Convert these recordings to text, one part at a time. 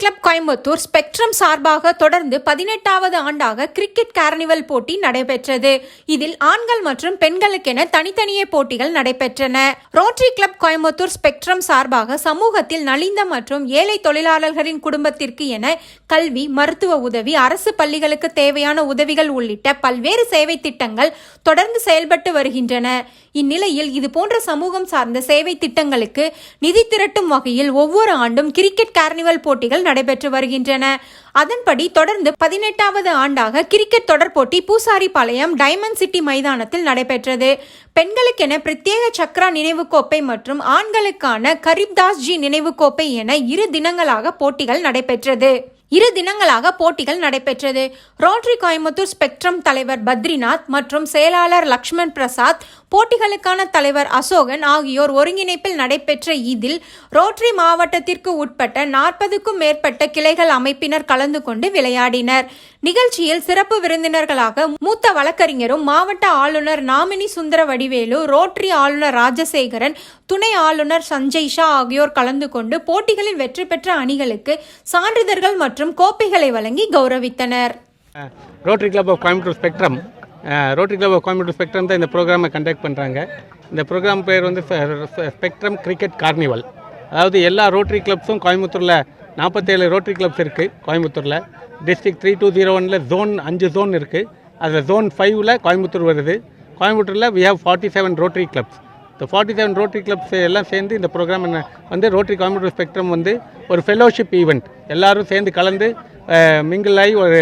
Club Coimbatore spectrum சார்பாக தொடர்ந்து பதினெட்டாவது ஆண்டாக கிரிக்கெட் கார்னிவல் போட்டி நடைபெற்றது. இதில் ஆண்கள் மற்றும் பெண்களுக்கென தனித்தனியே போட்டிகள் நடைபெற்றன. ரோட்டரி கிளப் கோயம்புத்தூர் ஸ்பெக்ட்ரம் சார்பாக சமூகத்தில் நலிந்த மற்றும் ஏழை தொழிலாளர்களின் குடும்பத்திற்கு என கல்வி மருத்துவ உதவி அரசு பள்ளிகளுக்கு தேவையான உதவிகள் உள்ளிட்ட பல்வேறு சேவை திட்டங்கள் தொடர்ந்து செயல்பட்டு வருகின்றன. இந்நிலையில் இதுபோன்ற சமூகம் சார்ந்த சேவை திட்டங்களுக்கு நிதி திரட்டும் வகையில் ஒவ்வொரு ஆண்டும் கிரிக்கெட் கார்னிவல் போட்டிகள் நடைபெற்று வருகின்றன. அதன்படி தொடர்ந்து பதினெட்டாவது ஆண்டாக கிரிக்கெட் தொடர் போட்டி பூசாரிபாளையம் டைமண்ட் சிட்டி மைதானத்தில் நடைபெற்றது. பெண்களுக்கென பிரத்யேக சக்ரா நினைவு கோப்பை மற்றும் ஆண்களுக்கான கரீப்தாஸ் ஜி நினைவு கோப்பை என இரு தினங்களாக போட்டிகள் நடைபெற்றது. இரு தினங்களாக போட்டிகள் நடைபெற்றது. ரோட்ரி கோயம்புத்தூர் ஸ்பெக்ட்ரம் தலைவர் பத்ரிநாத் மற்றும் செயலாளர் லக்ஷ்மண் பிரசாத் போட்டிகளுக்கான தலைவர் அசோகன் ஆகியோர் ஒருங்கிணைப்பில் நடைபெற்ற இதில் ரோட்ரி மாவட்டத்திற்கு உட்பட்ட நாற்பதுக்கும் மேற்பட்ட கிளைகள் அமைப்பினர் கலந்து கொண்டு விளையாடினர். நிகழ்ச்சியில் சிறப்பு விருந்தினர்களாக மூத்த வழக்கறிஞரும் மாவட்ட ஆளுநர் நாமினி சுந்தர வடிவேலு ரோட்ரி ஆளுநர் ராஜசேகரன் துணை ஆளுநர் சஞ்சய் ஷா ஆகியோர் கலந்து கொண்டு போட்டிகளில் வெற்றி பெற்ற அணிகளுக்கு சான்றிதழ்கள் மற்றும் கோப்பைகளை வழங்கி கௌரவித்தனர். Rotary club of Coimbatore spectrum Rotary club Coimbatore spectrum தான் இந்த ப்ரோக்ராமை கண்டக்ட் பண்ணுறாங்க இந்த ப்ரோக்ராம் பேர் வந்து ஸ்பெக்ட்ரம் கிரிக்கெட் கார்னிவல் அதாவது எல்லா ரோட்டரி கிளப்ஸும் கோயம்புத்தூரில் நாற்பத்தேழு ரோட்டரி கிளப்ஸ் இருக்குது கோயம்புத்தூரில் டிஸ்ட்ரிக்ட் த்ரீ டூ ஜீரோ ஒனில் ஜோன் அஞ்சு ஜோன் இருக்குது அதில் ஜோன் ஃபைவ்ல கோயம்புத்தூர் வருது. கோயம்புத்தூரில் we have forty seven Rotary clubs இந்த ஃபார்ட்டி செவன் ரோட்டரி கிளப்ஸ் எல்லாம் சேர்ந்து இந்த ப்ரோக்ராம் வந்து ரோட்டரி கோயம்புத்தூர் ஸ்பெக்ட்ரம் வந்து ஒரு ஃபெலோஷிப் ஈவெண்ட் எல்லோரும் சேர்ந்து கலந்து மிங்கிள் ஆகி ஒரு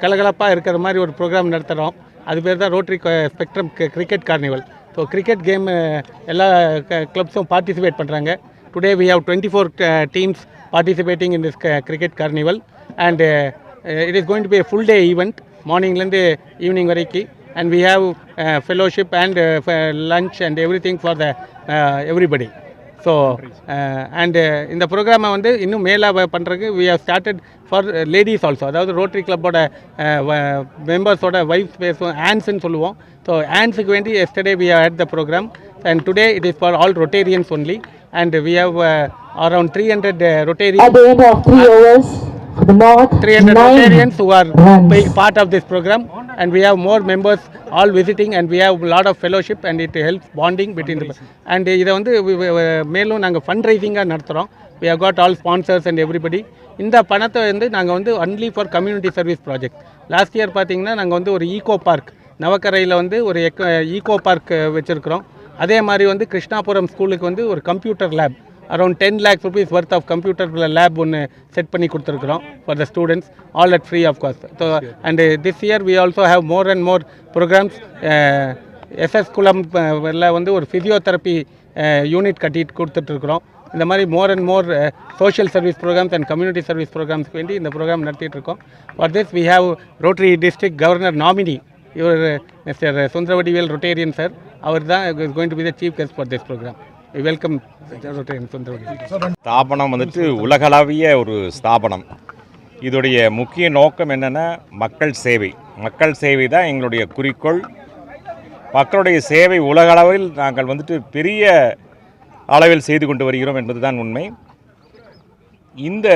கலகலப்பாக இருக்கிற மாதிரி ஒரு ப்ரோக்ராம் நடத்துகிறோம் அது பேர் தான் Rotary spectrum cricket carnival so cricket game எல்லா கிளப்ஸும் பார்ட்டிசிபேட் பண்ணுறாங்க today we have twenty four teams participating in this cricket carnival and it is going to be full day event மார்னிங்லேருந்து evening வரைக்கும் and we have fellowship and lunch and everything for the everybody so and இந்த ப்ரோக்ராமை வந்து இன்னும் மேலாக பண்ணுறதுக்கு we have started for ladies also அதாவது Rotary கிளப்போட மெம்பர்ஸோட ஒய்ஃப் பேசுவோம் ஆன்ஸ்ன்னு சொல்லுவோம். ஸோ ஆன்ஸுக்கு வேண்டி yesterday we have had the program and today it is for all Rotarians only and we have around three hundred Rotarian At the end of three overs, the North 300 and we have more members all visiting and we have a lot of fellowship and it helps bonding between the and இதை வந்து மேலும் நாங்கள் fund ரைசிங்காக நடத்துகிறோம் we have got all sponsors and everybody இந்த பணத்தை வந்து நாங்கள் வந்து only for community service project last year பார்த்தீங்கன்னா நாங்கள் வந்து ஒரு ஈகோ பார்க் நவக்கரையில் வந்து ஒரு ஈகோ பார்க் வச்சுருக்கிறோம் அதே மாதிரி வந்து கிருஷ்ணாபுரம் ஸ்கூலுக்கு வந்து ஒரு computer lab around ten lakhs rupees worth of computer lab ஒன்று செட் பண்ணி கொடுத்துருக்குறோம் for the students all at free of cost so and this year we also have more and more programs S S Kulam வந்து ஒரு physiotherapy unit கட்டிட்டு கொடுத்துட்ருக்குறோம். இந்த மாதிரி more and more social service programs and community service ப்ரோக்ராம்ஸ்க்கு வேண்டி இந்த program நடத்திட்டு இருக்கோம் for this we have Rotary district governor nominee இவர் மிஸ்டர் சுந்தரவடிவேல் ரொட்டேரியன் சார் அவர் தான் is going to be the chief guest for this program welcome ஸ்தாபனம் வந்துட்டு உலகளாவிய ஒரு ஸ்தாபனம். இதோடைய முக்கிய நோக்கம் என்னென்னா மக்கள் சேவை. மக்கள் சேவை தான் எங்களுடைய குறிக்கோள். மக்களுடைய சேவை உலகளவில் நாங்கள் வந்துட்டு பெரிய அளவில் செய்து கொண்டு வருகிறோம் என்பதுதான் உண்மை. இந்த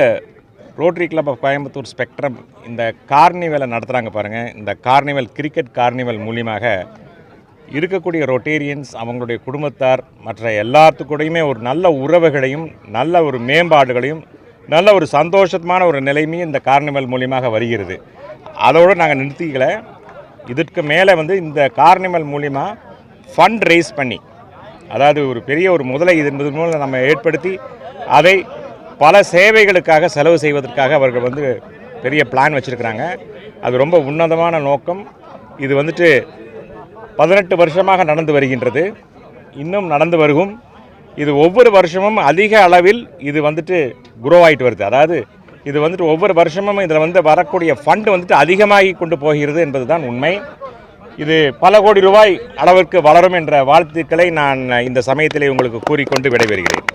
Rotary club of Coimbatore spectrum இந்த கார்னிவலை நடத்துகிறாங்க பாருங்கள் இந்த கார்னிவல் கிரிக்கெட் கார்னிவல் மூலியமாக இருக்கக்கூடிய ரொட்டேரியன்ஸ் அவங்களுடைய குடும்பத்தார் மற்ற எல்லாத்துக்கூடையுமே ஒரு நல்ல உறவுகளையும் நல்ல ஒரு மேம்பாடுகளையும் நல்ல ஒரு சந்தோஷமான ஒரு நிலைமையும் இந்த கார்னிவல் மூலியமாக வருகிறது. அதோடு நாங்கள் நிறுத்திக்கல. இதற்கு மேலே வந்து இந்த கார்னிவல் மூலிமா ஃபண்ட் ரைஸ் பண்ணி அதாவது ஒரு பெரிய ஒரு முதலை இது என்பது மூலம் நம்ம ஏற்படுத்தி அதை பல சேவைகளுக்காக செலவு செய்வதற்காக அவர்கள் வந்து பெரிய பிளான் வச்சுருக்கிறாங்க. அது ரொம்ப உன்னதமான நோக்கம். இது வந்துட்டு பதினெட்டு வருஷமாக நடந்து வருகின்றது. இன்னும் நடந்து வருகும். இது ஒவ்வொரு வருஷமும் அதிக அளவில் இது வந்துட்டு குரோ ஆகிட்டு வருது. அதாவது இது வந்துட்டு ஒவ்வொரு வருஷமும் இதில் வந்து வரக்கூடிய ஃபண்டு வந்துட்டு அதிகமாகி கொண்டு போகிறது என்பது தான் உண்மை. இது பல கோடி ரூபாய் அளவிற்கு வளரும் என்ற வாழ்த்துக்களை நான் இந்த சமயத்திலே உங்களுக்கு கூறிக்கொண்டு விடைபெறுகிறேன்.